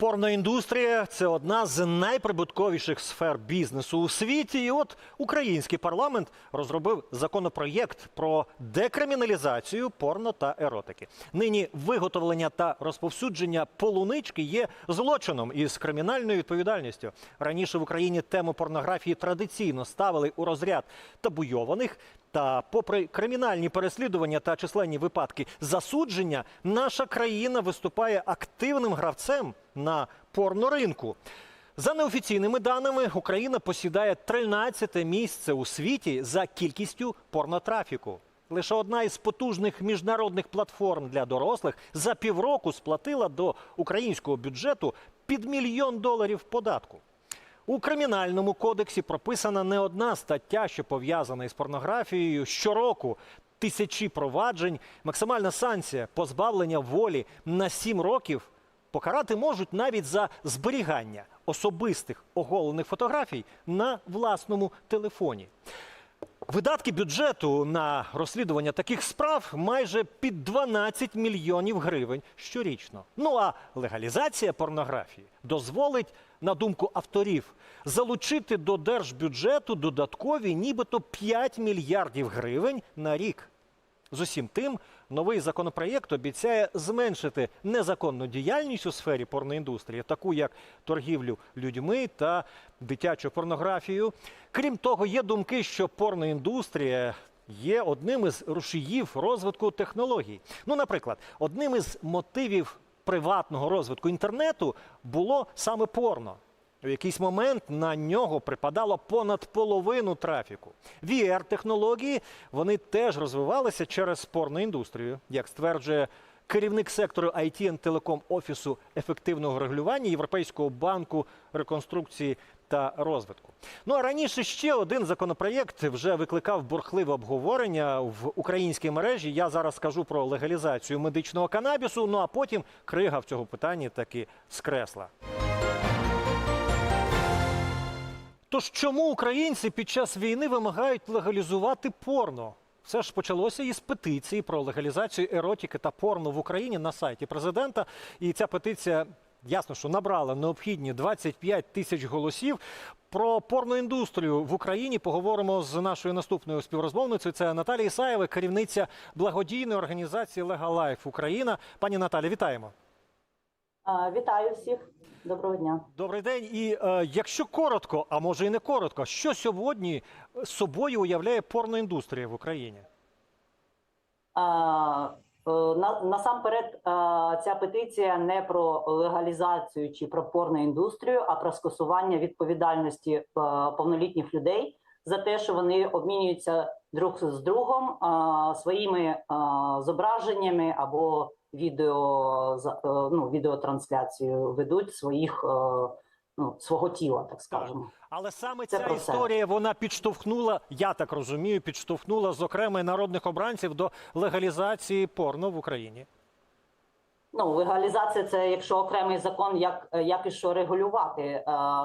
Порноіндустрія це одна з найприбутковіших сфер бізнесу у світі. І от український парламент розробив законопроєкт про декриміналізацію порно та еротики. Нині виготовлення та розповсюдження полунички є злочином із кримінальною відповідальністю. Раніше в Україні тему порнографії традиційно ставили у розряд табуйованих. Та, попри кримінальні переслідування та численні випадки засудження, наша країна виступає активним гравцем на порноринку. За неофіційними даними, Україна посідає 13 місце у світі за кількістю порнотрафіку. Лише одна із потужних міжнародних платформ для дорослих за півроку сплатила до українського бюджету під мільйон доларів податку. У кримінальному кодексі прописана не одна стаття, що пов'язана із порнографією. Щороку тисячі проваджень, максимальна санкція позбавлення волі на сім років. Покарати можуть навіть за зберігання особистих оголених фотографій на власному телефоні. Видатки бюджету на розслідування таких справ майже під 12 мільйонів гривень щорічно. Ну а легалізація порнографії дозволить, на думку авторів, залучити до держбюджету додаткові нібито 5 мільярдів гривень на рік. З усім тим, новий законопроєкт обіцяє зменшити незаконну діяльність у сфері порноіндустрії, таку як торгівлю людьми та дитячу порнографію. Крім того, є думки, що порноіндустрія є одним із рушіїв розвитку технологій. Ну, наприклад, одним із мотивів приватного розвитку інтернету було саме порно. У якийсь момент на нього припадало понад половину трафіку. VR-технології вони теж розвивалися через порноіндустрію, як стверджує керівник сектору IT and Telecom офісу ефективного регулювання Європейського банку реконструкції та розвитку. Ну а раніше ще один законопроєкт вже викликав бурхливе обговорення в українській мережі. Я зараз скажу про легалізацію медичного канабісу. Ну а потім крига в цьому питанні таки скресла. Тож чому українці під час війни вимагають легалізувати порно? Все ж почалося із петиції про легалізацію еротики та порно в Україні на сайті президента. І ця петиція ясно, що набрала необхідні 25 тисяч голосів. Про порноіндустрію в Україні поговоримо з нашою наступною співрозмовницею. Це Наталія Ісаєва, керівниця благодійної організації Life Україна. Пані Наталі, вітаємо. Вітаю всіх. Доброго дня. Добрий день. І е, якщо коротко, а може і не коротко, що сьогодні собою уявляє порноіндустрія в Україні? А, насамперед, ця петиція не про легалізацію чи про порноіндустрію, а про скасування відповідальності повнолітніх людей за те, що вони обмінюються друг з другом своїми зображеннями або відео е, ну, відеотрансляцію ведуть своїх е, ну, свого тіла, так скажемо. Але саме Це ця про це. історія вона підштовхнула, я так розумію, підштовхнула зокрема і народних обранців до легалізації порно в Україні. Ну, легалізація це якщо окремий закон, як, як і що регулювати е,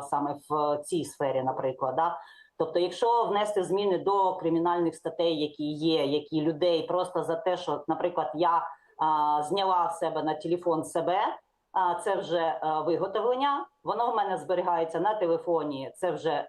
саме в цій сфері, наприклад. Да? Тобто, якщо внести зміни до кримінальних статей, які є, які людей просто за те, що, наприклад, я е, зняла в себе на телефон себе, це вже е, виготовлення. Воно в мене зберігається на телефоні. Це вже е,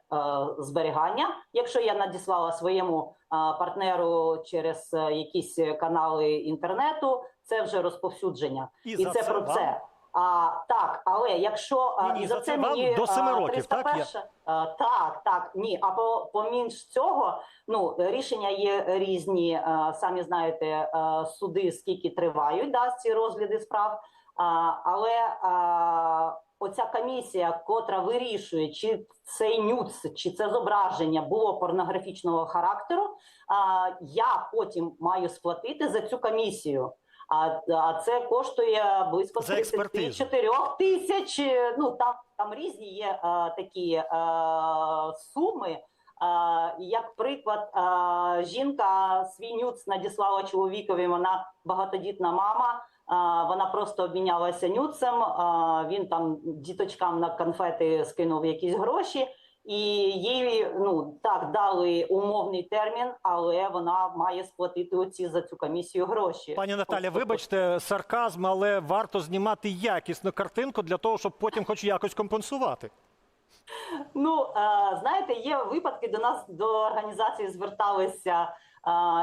зберігання. Якщо я надіслала своєму е, партнеру через якісь канали інтернету, це вже розповсюдження, І і, це це про це. А так, але якщо Ні-ні, за за це мені до семи років, так, 301, а, так, так, ні. А по поміж цього, ну рішення є різні. а, Самі знаєте, а, суди скільки тривають, да, ці розгляди справ. А, але а, оця комісія, котра вирішує, чи цей нюц, чи це зображення було порнографічного характеру, а, я потім маю сплатити за цю комісію. А, а це коштує близько За експертизу. 34 тисяч. Ну там, там різні є е, такі е, суми. Е, як приклад, е, жінка свій нюц надіслала чоловікові. Вона багатодітна мама. Вона просто обмінялася нюцем. він там діточкам на конфети скинув якісь гроші. і їй ну так дали умовний термін, але вона має сплатити оці за цю комісію гроші. Пані Наталя, Тобто- вибачте, сарказм, але варто знімати якісну картинку для того, щоб потім хоч якось компенсувати. Ну знаєте, є випадки до нас до організації зверталися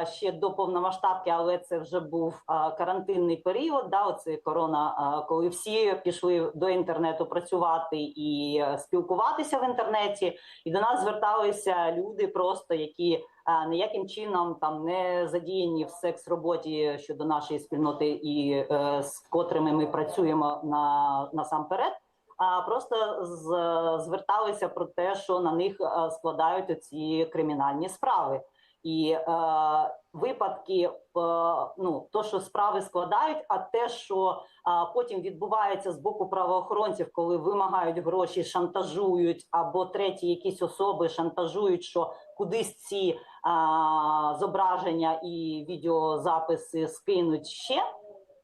ще до повномасштабки, але це вже був карантинний період. Да, оце корона, коли всі пішли до інтернету працювати і е, спілкуватися в інтернеті. І до нас зверталися люди, просто які е, ніяким чином там не задіяні в секс-роботі щодо нашої спільноти, і е, з котрими ми працюємо на насамперед а просто зверталися про те, що на них складають ці кримінальні справи. І е, випадки, е, ну то, що справи складають, а те, що е, потім відбувається з боку правоохоронців, коли вимагають гроші, шантажують, або треті якісь особи шантажують, що кудись ці е, зображення і відеозаписи скинуть ще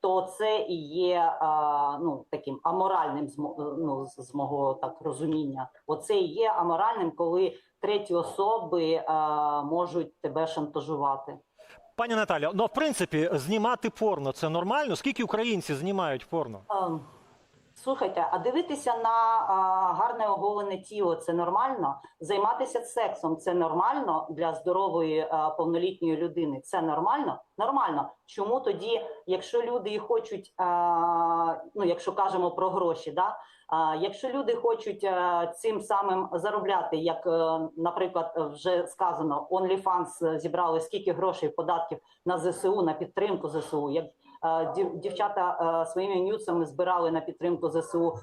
то це і є а, ну таким аморальним з ну, з- мого так розуміння. Оце і є аморальним, коли треті особи а, можуть тебе шантажувати. Пані Наталя, ну в принципі, знімати порно це нормально. Скільки українці знімають порно? Ем, Слухайте, а дивитися на а, гарне оголене тіло це нормально? Займатися сексом це нормально для здорової а, повнолітньої людини? Це нормально? Нормально. Чому тоді, якщо люди і хочуть, а, ну якщо кажемо про гроші, да? а, якщо люди хочуть а, цим самим заробляти, як, е, наприклад, вже сказано, OnlyFans зібрали скільки грошей податків на ЗСУ, на підтримку ЗСУ, як Е, дівчата е, своїми нюцами збирали на підтримку ЗСУ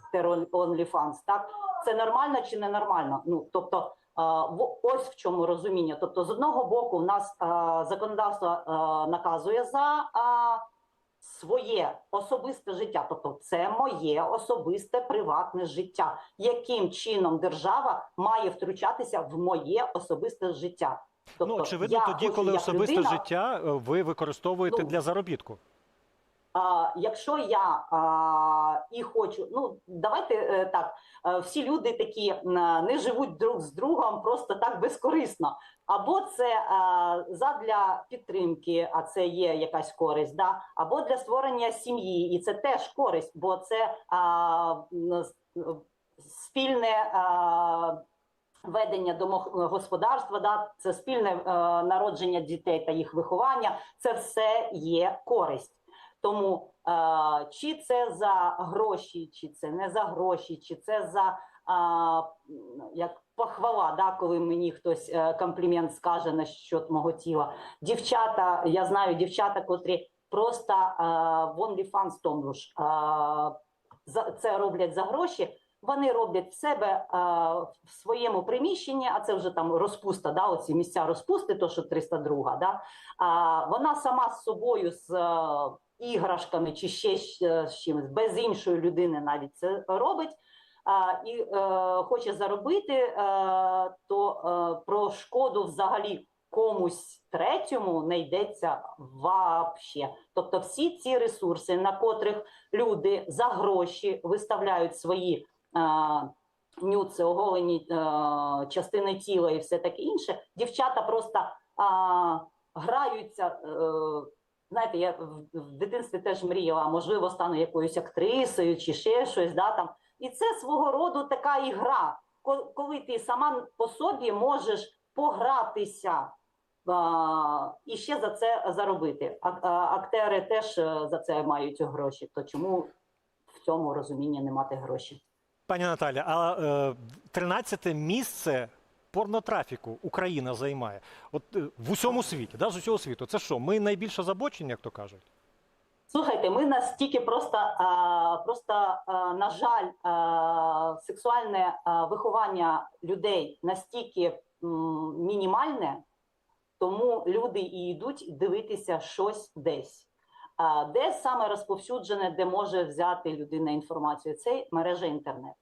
OnlyFans. Так це нормально чи не нормально? Ну тобто, е, ось в чому розуміння. Тобто, з одного боку, в нас е, законодавство е, наказує за е, своє особисте життя, тобто це моє особисте приватне життя. Яким чином держава має втручатися в моє особисте життя? Тобто, ну очевидно, я тоді, хочу коли особисте людина- життя е, ви використовуєте Ну, для заробітку. Якщо я і хочу, ну давайте е, так, е, всі люди такі не живуть друг з другом просто так безкорисно. Або це е, задля підтримки, а це є якась користь, да? або для створення сім'ї, і це теж користь, бо це спільне. Ведення домогосподарства, да, це спільне е, народження дітей та їх виховання, це все є користь. Тому е, чи це за гроші, чи це не за гроші, чи це за е, як похвала, да, коли мені хтось е, комплімент скаже на щодо мого тіла. Дівчата, я знаю дівчата, котрі просто е, в OnlyFans тому ж е, це роблять за гроші. Вони роблять в себе е, в своєму приміщенні, а це вже там розпуста, да, оці місця розпусти, то що 302, да, а вона сама з собою з е, іграшками чи ще з е, чимось, без іншої людини навіть це робить. І е, хоче заробити, е, то про шкоду взагалі комусь третьому не йдеться вообще. Тобто всі ці ресурси, на котрих люди за гроші виставляють свої нюци, оголені частини тіла і все таке інше, дівчата просто граються. Е, знаєте, я в, дитинстві теж мріяла, можливо, стану якоюсь актрисою чи ще щось. Да, там. І це свого роду така ігра, коли ти сама по собі можеш погратися. А, і ще за це заробити. А, а, актери теж е, за це мають гроші. То чому в цьому розумінні не мати гроші? Пані Наталя, а е, 13 місце порнотрафіку Україна займає. От е, в усьому світі, да, з усього світу. Це що? Ми найбільш озабочені, як то кажуть? Слухайте, ми настільки просто, просто на жаль, сексуальне виховання людей настільки мінімальне, тому люди і йдуть дивитися щось десь. А, де саме розповсюджене, де може взяти людина інформацію? Це мережа інтернет.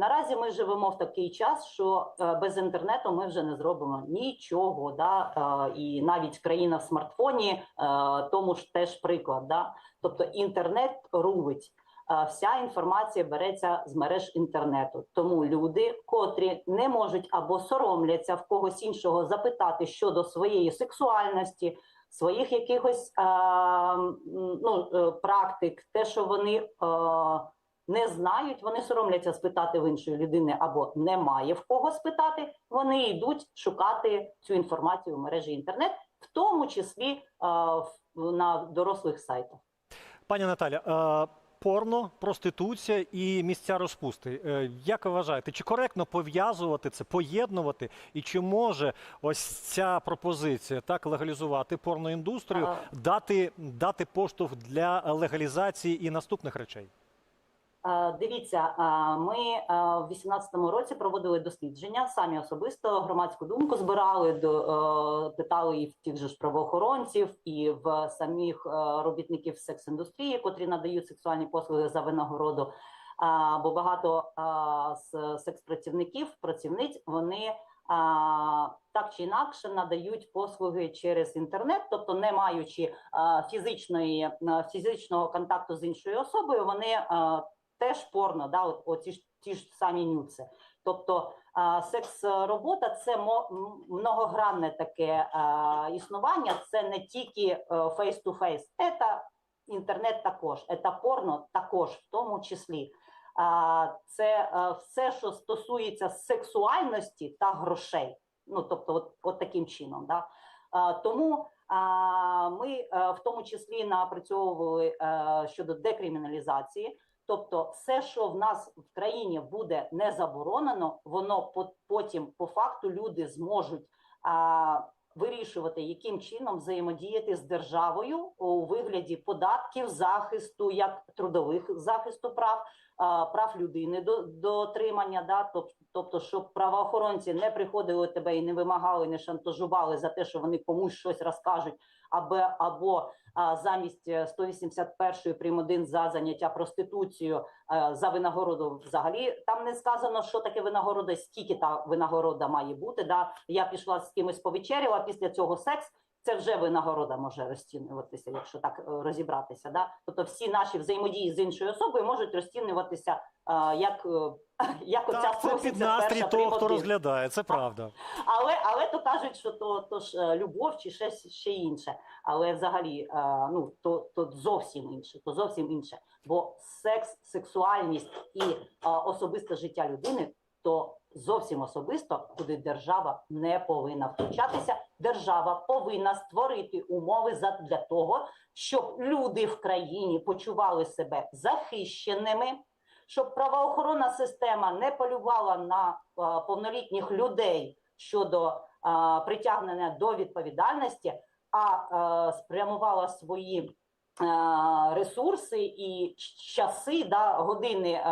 Наразі ми живемо в такий час, що е, без інтернету ми вже не зробимо нічого. Да? Е, і навіть країна в смартфоні, е, тому ж теж приклад. Да? Тобто інтернет рулить. е, вся інформація береться з мереж інтернету. Тому люди, котрі не можуть або соромляться в когось іншого запитати щодо своєї сексуальності, своїх якихось е, ну, практик, те, що вони не знають, вони соромляться спитати в іншої людини або немає в кого спитати. Вони йдуть шукати цю інформацію в мережі інтернет, в тому числі е, на дорослих сайтах. Пані Наталя, е, порно, проституція і місця розпусти. Е, Як ви вважаєте, чи коректно пов'язувати це, поєднувати? І чи може ось ця пропозиція так легалізувати порноіндустрію, Ага. дати, дати поштовх для легалізації і наступних речей? Е, Дивіться, е, ми е, в 2018 році проводили дослідження самі особисто громадську думку збирали до питали і в тих же ж правоохоронців, і в самих робітників секс-індустрії, котрі надають сексуальні послуги за винагороду. Бо багато з секс-працівників, працівниць, вони так чи інакше надають послуги через інтернет, тобто не маючи фізичної фізичного контакту з іншою особою, вони теж порно, да, от, оці ж ті ж самі нюци. Тобто секс-робота це мо- многогранне таке існування. Це не тільки face-to-face, це інтернет також, це порно також, в тому числі. Це е, все, що стосується сексуальності та грошей. Ну тобто, от, от таким чином, да. Тому ми е, в тому числі напрацьовували е, щодо декриміналізації. Тобто, все, що в нас в країні буде не заборонено, воно по- потім по факту люди зможуть а, вирішувати, яким чином взаємодіяти з державою у вигляді податків, захисту, як трудових захисту прав, а, прав людини до дотримання. Да? Тобто, щоб правоохоронці не приходили тебе і не вимагали, не шантажували за те, що вони комусь щось розкажуть, або або замість е, 181 прим. 1 за заняття проституцією е, за винагороду взагалі там не сказано, що таке винагорода, скільки та винагорода має бути. Да? Я пішла з кимось повечеряла, після цього секс. Це вже винагорода може розцінюватися, якщо так е, розібратися. Да? Тобто всі наші взаємодії з іншою особою можуть розцінюватися е, як, е, як оця Так, це під настрій того, хто розглядає. Це правда. Але але то кажуть, що то, то ж любов чи ще, ще інше. Але взагалі, е, ну то, то зовсім інше, то зовсім інше. Бо секс, сексуальність і е, особисте життя людини то зовсім особисто, куди держава не повинна втручатися. Держава повинна створити умови для того, щоб люди в країні почували себе захищеними. Щоб правоохоронна система не полювала на повнолітніх людей щодо притягнення до відповідальності, а спрямувала свої ресурси і часи, да, години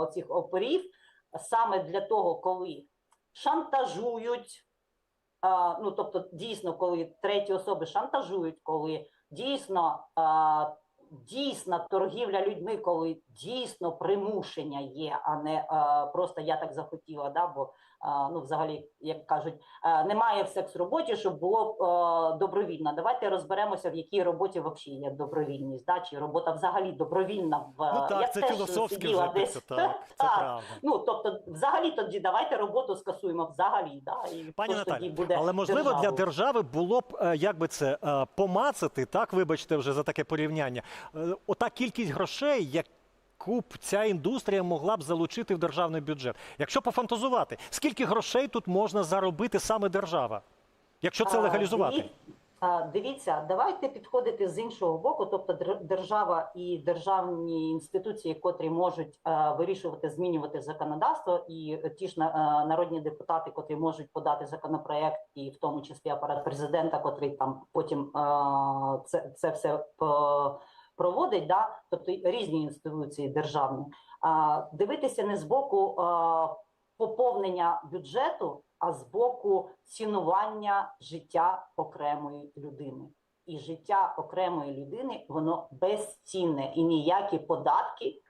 оцих оперів саме для того, коли шантажують. Ну, тобто, дійсно, коли треті особи шантажують, коли дійсно дійсна торгівля людьми, коли дійсно примушення є, а не просто я так захотіла, да, бо ну, взагалі, як кажуть, немає в секс-роботі, щоб було добровільно. Давайте розберемося, в якій роботі взагалі є добровільність, да, чи робота взагалі добровільна в Ну я так, це теж філософське вже десь. так, це Так. правда. Ну тобто, взагалі тоді давайте роботу скасуємо взагалі. Да, і Пані Наталі, буде але можливо для держави було б е, як би це е, помацати, так вибачте вже за таке порівняння. е, Ота кількість грошей, яку б ця індустрія могла б залучити в державний бюджет. Якщо пофантазувати, скільки грошей тут можна заробити саме держава, якщо це легалізувати? Дивіться, давайте підходити з іншого боку, тобто дер- держава і державні інституції, котрі можуть е, вирішувати, змінювати законодавство, і ті ж на- е, народні депутати, котрі можуть подати законопроект, і в тому числі апарат президента, котрий там потім е, це, це все по- проводить, да? тобто різні інституції державні. Дивитися не з боку е, поповнення бюджету, а з боку цінування життя окремої людини. І життя окремої людини воно безцінне, і ніякі податки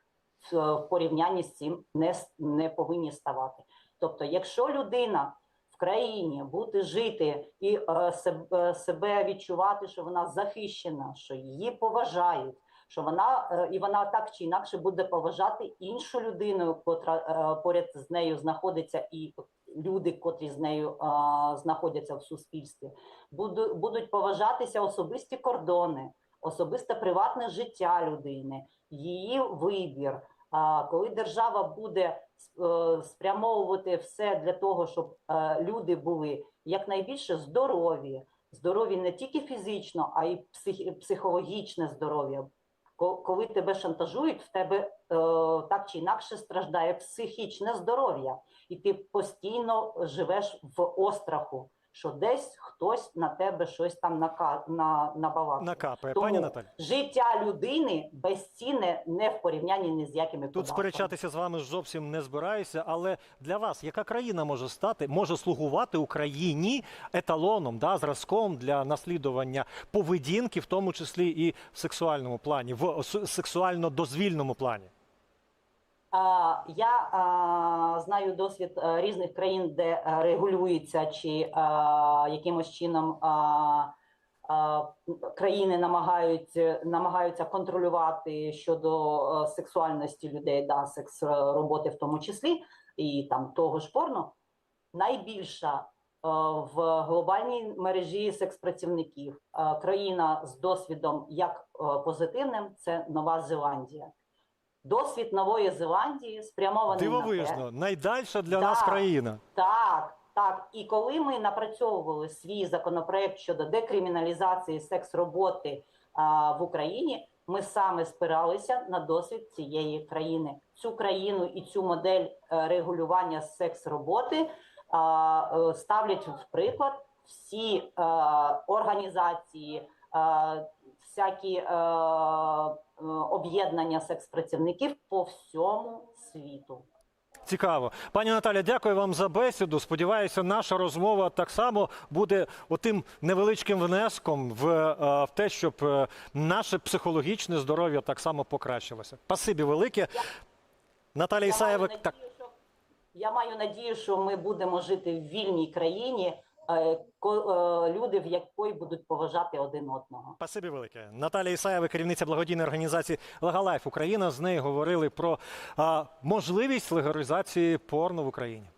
в, в порівнянні з цим не, не повинні ставати. Тобто, якщо людина в країні буде жити і е, себе, себе відчувати, що вона захищена, що її поважають, що вона е, і вона так чи інакше буде поважати іншу людину, котра е, поряд з нею знаходиться, і люди, котрі з нею е, знаходяться в суспільстві, буду- будуть поважатися особисті кордони, особисте приватне життя людини, її вибір. А коли держава буде е, спрямовувати все для того, щоб е, люди були якнайбільше здорові, здорові не тільки фізично, а й псих, психологічне здоров'я. Ко- Коли тебе шантажують, в тебе е, так чи інакше страждає психічне здоров'я, і ти постійно живеш в остраху, що десь хтось на тебе щось там нака, на, набалакає. Накапає. Тому Пані Наталі. життя людини безцінне не в порівнянні ні з якими Тут податками. сперечатися з вами зовсім не збираюся, але для вас яка країна може стати, може слугувати Україні еталоном, да, зразком для наслідування поведінки, в тому числі і в сексуальному плані, в сексуально-дозвільному плані? Я знаю досвід різних країн, де регулюється чи а, якимось чином країни намагаються, намагаються контролювати щодо сексуальності людей, да, секс е, роботи в тому числі, і там того ж порно. Найбільша е, в глобальній мережі секс-працівників е, країна з досвідом як е, позитивним це Нова Зеландія. Досвід Нової Зеландії спрямований на те, найдальша для нас країна. так, так. І коли ми напрацьовували свій законопроект щодо декриміналізації секс-роботи а, в Україні, ми саме спиралися на досвід цієї країни. Цю країну і цю модель е, регулювання секс-роботи е, ставлять в приклад всі е, організації, всякі е, е, об'єднання секс-працівників по всьому світу. Цікаво, пані Наталя, дякую вам за бесіду. Сподіваюся, наша розмова так само буде отим невеличким внеском в, е, в те, щоб е, наше психологічне здоров'я так само покращилося. Спасибі велике. Наталя Я Ісаєва, так. що, я маю надію, що ми будемо жити в вільній країні, люди, в якої будуть поважати один одного. Спасибі велике. Наталія Ісаєва, керівниця благодійної організації Лагалайф Україна. З нею говорили про можливість легалізації порно в Україні.